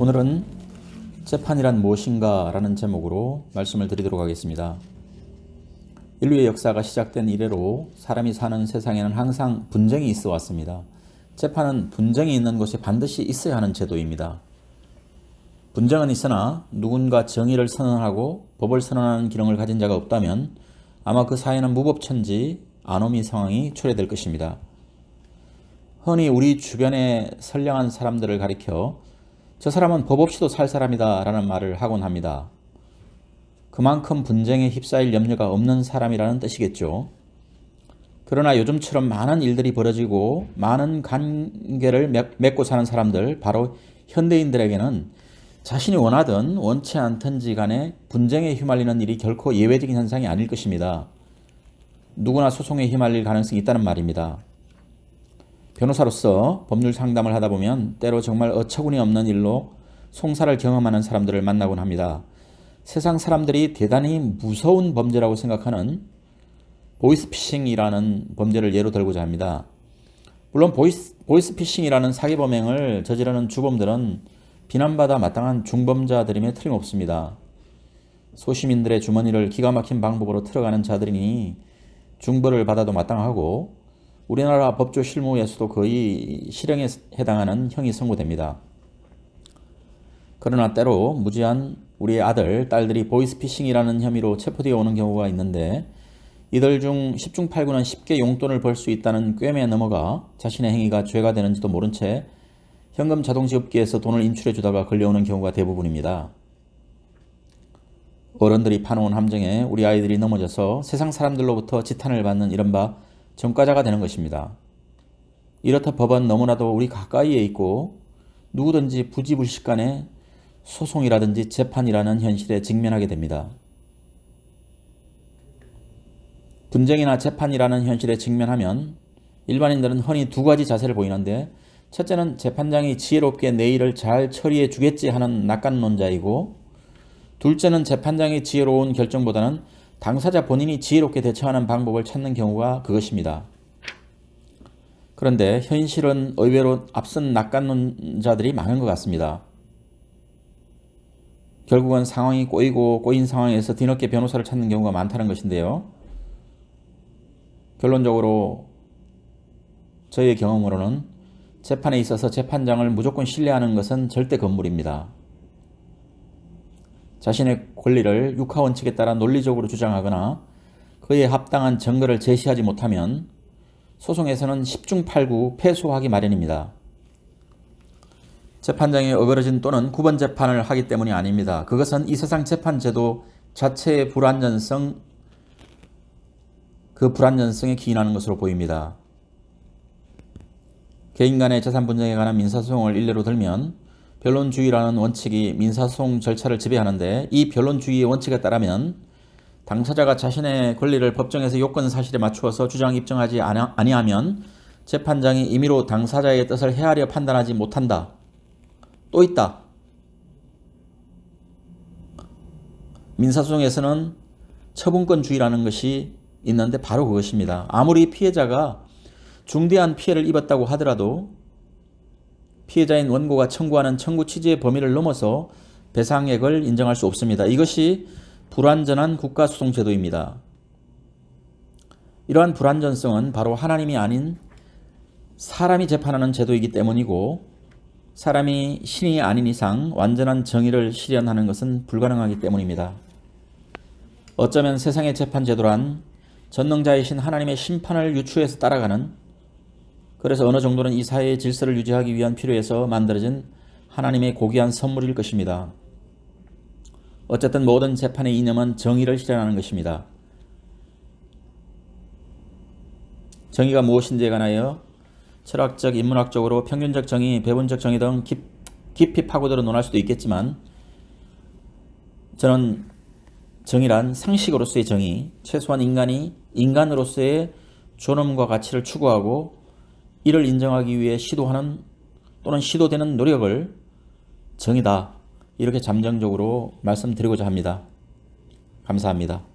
오늘은 재판이란 무엇인가 라는 제목으로 말씀을 드리도록 하겠습니다. 인류의 역사가 시작된 이래로 사람이 사는 세상에는 항상 분쟁이 있어 왔습니다. 재판은 분쟁이 있는 곳에 반드시 있어야 하는 제도입니다. 분쟁은 있으나 누군가 정의를 선언하고 법을 선언하는 기능을 가진 자가 없다면 아마 그 사회는 무법천지 아노미 상황이 초래될 것입니다. 흔히 우리 주변의 선량한 사람들을 가리켜 저 사람은 법 없이도 살 사람이다 라는 말을 하곤 합니다. 그만큼 분쟁에 휩싸일 염려가 없는 사람이라는 뜻이겠죠. 그러나 요즘처럼 많은 일들이 벌어지고 많은 관계를 맺고 사는 사람들, 바로 현대인들에게는 자신이 원하든 원치 않든지 간에 분쟁에 휘말리는 일이 결코 예외적인 현상이 아닐 것입니다. 누구나 소송에 휘말릴 가능성이 있다는 말입니다. 변호사로서 법률 상담을 하다 보면 때로 정말 어처구니 없는 일로 송사를 경험하는 사람들을 만나곤 합니다. 세상 사람들이 대단히 무서운 범죄라고 생각하는 보이스피싱이라는 범죄를 예로 들고자 합니다. 물론 보이스, 보이스피싱이라는 사기 범행을 저지르는 주범들은 비난받아 마땅한 중범자들임에 틀림없습니다. 소시민들의 주머니를 기가 막힌 방법으로 틀어가는 자들이니 중벌을 받아도 마땅하고 우리나라 법조 실무에서도 거의 실형에 해당하는 형이 선고됩니다. 그러나 때로 무지한 우리 아들, 딸들이 보이스피싱이라는 혐의로 체포되어 오는 경우가 있는데 이들 중 10중 8구는 쉽게 용돈을 벌 수 있다는 꿰매에 넘어가 자신의 행위가 죄가 되는지도 모른 채 현금 자동지급기에서 돈을 인출해 주다가 걸려오는 경우가 대부분입니다. 어른들이 파놓은 함정에 우리 아이들이 넘어져서 세상 사람들로부터 지탄을 받는 이른바 전과자가 되는 것입니다. 이렇다 법은 너무나도 우리 가까이에 있고 누구든지 부지불식간에 소송이라든지 재판이라는 현실에 직면하게 됩니다. 분쟁이나 재판이라는 현실에 직면하면 일반인들은 흔히 두 가지 자세를 보이는데 첫째는 재판장이 지혜롭게 내 일을 잘 처리해 주겠지 하는 낙관론자이고 둘째는 재판장이 지혜로운 결정보다는 당사자 본인이 지혜롭게 대처하는 방법을 찾는 경우가 그것입니다. 그런데 현실은 의외로 앞선 낙관론자들이 많은 것 같습니다. 결국은 상황이 꼬이고 꼬인 상황에서 뒤늦게 변호사를 찾는 경우가 많다는 것인데요. 결론적으로 저희의 경험으로는 재판에 있어서 재판장을 무조건 신뢰하는 것은 절대 건물입니다. 자신의 권리를 육하 원칙에 따라 논리적으로 주장하거나 그에 합당한 증거를 제시하지 못하면 소송에서는 10중 8구 패소하기 마련입니다. 재판장이 어그러진 또는 구번 재판을 하기 때문이 아닙니다. 그것은 이 세상 재판 제도 자체의 불안전성, 그 불안전성에 기인하는 것으로 보입니다. 개인 간의 재산 분쟁에 관한 민사소송을 일례로 들면 변론주의라는 원칙이 민사소송 절차를 지배하는데 이 변론주의의 원칙에 따르면 당사자가 자신의 권리를 법정에서 요건 사실에 맞추어서 주장 입증하지 아니하면 재판장이 임의로 당사자의 뜻을 헤아려 판단하지 못한다. 또 있다. 민사소송에서는 처분권주의라는 것이 있는데 바로 그것입니다. 아무리 피해자가 중대한 피해를 입었다고 하더라도 피해자인 원고가 청구하는 청구 취지의 범위를 넘어서 배상액을 인정할 수 없습니다. 이것이 불완전한 국가소송제도입니다. 이러한 불완전성은 바로 하나님이 아닌 사람이 재판하는 제도이기 때문이고 사람이 신이 아닌 이상 완전한 정의를 실현하는 것은 불가능하기 때문입니다. 어쩌면 세상의 재판 제도란 전능자이신 하나님의 심판을 유추해서 따라가는 그래서 어느 정도는 이 사회의 질서를 유지하기 위한 필요에서 만들어진 하나님의 고귀한 선물일 것입니다. 어쨌든 모든 재판의 이념은 정의를 실현하는 것입니다. 정의가 무엇인지에 관하여 철학적, 인문학적으로 평균적 정의, 배분적 정의 등 깊, 깊이 파고들어 논할 수도 있겠지만 저는 정의란 상식으로서의 정의, 최소한 인간이 인간으로서의 존엄과 가치를 추구하고 이를 인정하기 위해 시도하는 또는 시도되는 노력을 정의다. 이렇게 잠정적으로 말씀드리고자 합니다. 감사합니다.